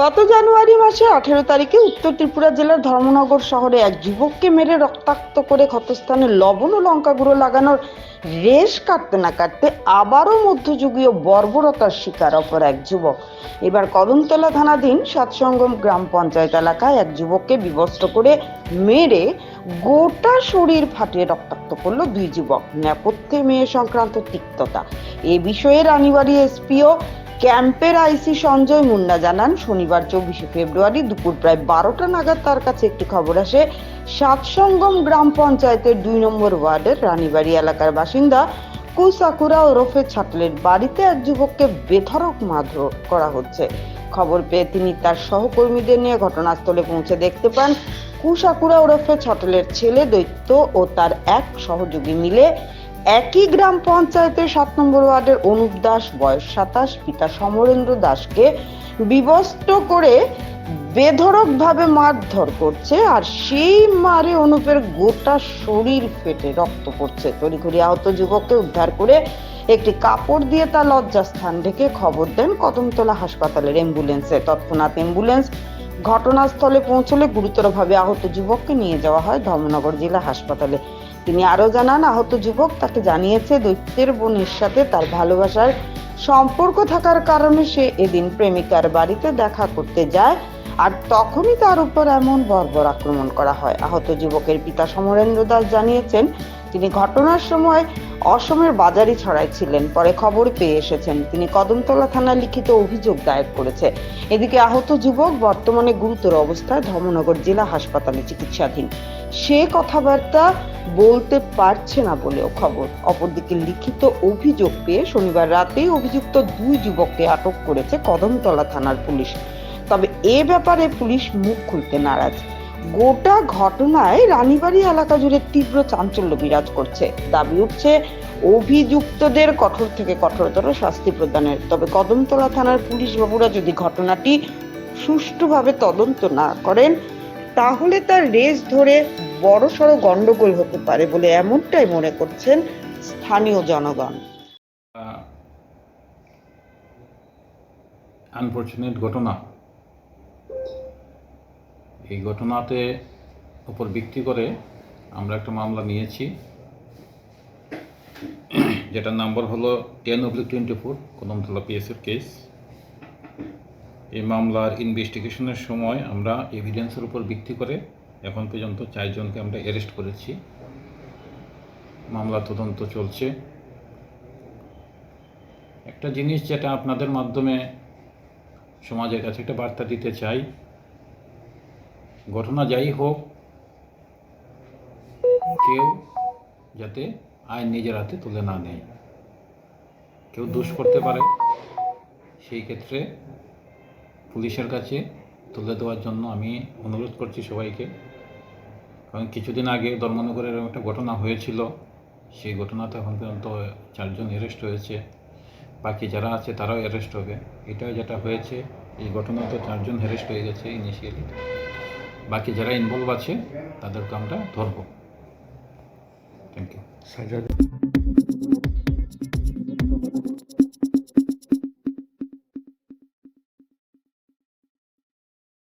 গত জানুয়ারি মাসে আঠেরো তারিখে উত্তর ত্রিপুরা জেলার ধর্মনগর শহরে এক যুবককে মেরে রক্তাক্ত করে ক্ষতস্থানে লবণ ও লঙ্কা গুঁড়ো লাগানোর রেশ কাটতে না কাটতে আবারও মধ্যযুগীয় বর্বরতার শিকার অপর এক যুবক। এবার কদমতলা থানাধীন সাতসঙ্গম গ্রাম পঞ্চায়েত এলাকায় এক যুবককে বিবস্ত্র করে মেরে গোটা শরীর ফাটিয়ে রক্তাক্ত করল দুই যুবক। নেপথ্যে মেয়ে সংক্রান্ত তিক্ততা। এ বিষয়ে রানীবাড়ি এসপিও ক্যাম্পের আইসি সঞ্জয় মুন্না জানান, শনিবার চব্বিশে ফেব্রুয়ারি দুপুর প্রায় বারোটা নাগাদ তার কাছে একটি খবর আসে। সাতসঙ্গম গ্রাম পঞ্চায়েতের দুই নম্বর ওয়ার্ডের রানীবাড়ি এলাকার বাসিন্দা কুসাকুরা ওরফে ছাটলের বাড়িতে এক যুবককে বেধড়ক মারধর করা হচ্ছে। খবর পেয়ে তিনি তার সহকর্মীদের নিয়ে ঘটনাস্থলে পৌঁছে দেখতে পান কুসাকুরা ওরফে ছটলের ছেলে দৈত্য ও তার এক সহযোগী মিলে একই গ্রাম পঞ্চায়েতের সাত নম্বর ওয়ার্ডের অনুপ দাস, বয়স সাতাশ, পিতা সমরেন্দ্র দাসকে বিবস্ত্র করে বেধড়ক ভাবে মারধর করছে আর সেই মারে অনুপের গোটা শরীর ফেটে, রক্ত পড়ছে। তড়িঘড়ি আহত যুবককে উদ্ধার করে একটি কাপড় দিয়ে তার লজ্জাস্থান ঢেকে খবর দেন কদমতলা হাসপাতালের অ্যাম্বুলেন্সে। তৎক্ষণাৎ অ্যাম্বুলেন্স ঘটনাস্থলে পৌঁছলে গুরুতরভাবে আহত যুবককে নিয়ে যাওয়া হয় ধর্মনগর জেলা হাসপাতালে। তিনি আরও জানান, আহত যুবক তাকে জানিয়েছে দৈত্যের বোনের সাথে তার ভালোবাসার সম্পর্ক থাকার কারণে সে এদিন প্রেমিকার বাড়িতে দেখা করতে যায় আর তখনই তার উপর এমন বর্বর আক্রমণ করা হয়। আহত যুবকের পিতা সমরেন্দ্র দাস জানিয়েছেন তিনি ঘটনার সময় অসমের বাজারি ছড়ায় ছিলেন। পরে খবর পেয়ে এসেছেন। তিনি কদমতলা থানায় লিখিত অভিযোগ দায়ের করেছে। এদিকে আহত যুবক বর্তমানে গুরুতর অবস্থায় ধর্মনগর জেলা হাসপাতালে চিকিৎসাধীন। সে কথাবার্তা বলতে পারছে না বলেও খবর। অপরদিকে লিখিত অভিযোগ পেয়ে শনিবার রাতেই অভিযুক্ত দুই যুবককে আটক করেছে কদমতলা থানার পুলিশ। তবে এ ব্যাপারে পুলিশ মুখ খুলতে নারাজ। গোটা ঘটনায় রানীবাড়ি এলাকা জুড়ে তীব্র চাঞ্চল্য বিরাজ করছে। দাবি উঠছে, অভিযুক্তদের কঠোর থেকে কঠোরতর শাস্তি প্রদানের। তবে কদমতলা থানার পুলিশ বাবুরা যদি ঘটনাটি সুষ্ঠুভাবে তদন্ত না করেন, তাহলে তার রেস ধরে বড়সড় গন্ডগোল হতে পারে বলে এমনটাই মনে করছেন স্থানীয় জনগণ। আনফর্চুনেট ঘটনা। এই ঘটনাতে উপর ভিত্তি করে আমরা একটা মামলা নিয়েছি। যেটার নাম্বার হলো ten oblique twenty four Kadamtala পিএসের case এই মামলার ইনভেস্টিগেশনের সময় আমরা এভিডেন্সের উপর ভিত্তি করে এখন পর্যন্ত চারজনকে আমরা অ্যারেস্ট করেছি। মামলা তদন্ত চলছে। একটা জিনিস যেটা আপনাদের মাধ্যমে সমাজের কাছে একটা বার্তা দিতে চাই ঘটনা যাই হোক, কেউ যাতে আইন নিজের হাতে তুলে না নেয়। কেউ দোষ করতে পারে, সেই ক্ষেত্রে পুলিশের কাছে তুলে দেওয়ার জন্য আমি অনুরোধ করছি সবাইকে। কারণ কিছুদিন আগে ধর্মনগরের একটা ঘটনা হয়েছিল, সেই ঘটনাতে এখন পর্যন্ত চারজন অ্যারেস্ট হয়েছে। বাকি যারা আছে তারাও অ্যারেস্ট হবে। এটা যেটা হয়েছে, এই ঘটনাতে চারজন অ্যারেস্ট হয়ে গেছে ইনিশিয়ালি বাকি যারা ইনভলভ আছে তাদেরকে আমরা ধরবো। Thank you